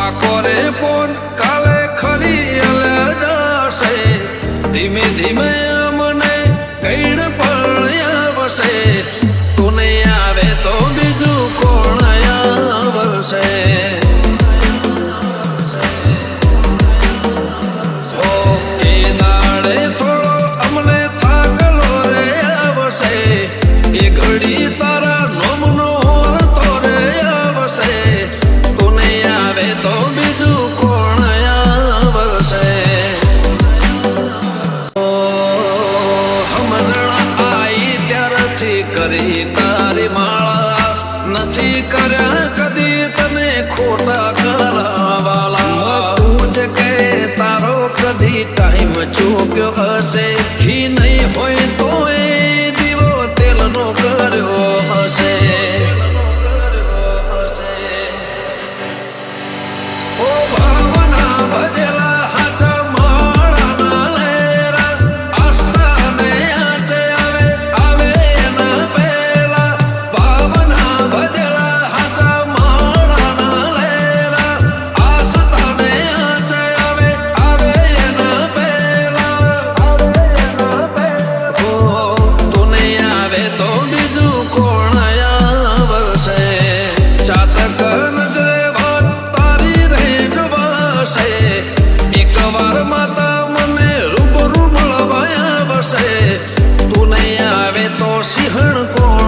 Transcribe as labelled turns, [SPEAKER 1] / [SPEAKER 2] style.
[SPEAKER 1] પાકો રે પોન કાલે ખરી અલે જશે ધીમે ધીમે નથી કરી તારી માળા, નથી કર્યા કદી તને ખોટા કરાવાળા તું જ કે તારો કદી ટાઈમ ચૂક્યો હશે ઘી નહીં હોય તો તું નહીં આવે તો સિંહણ કોણ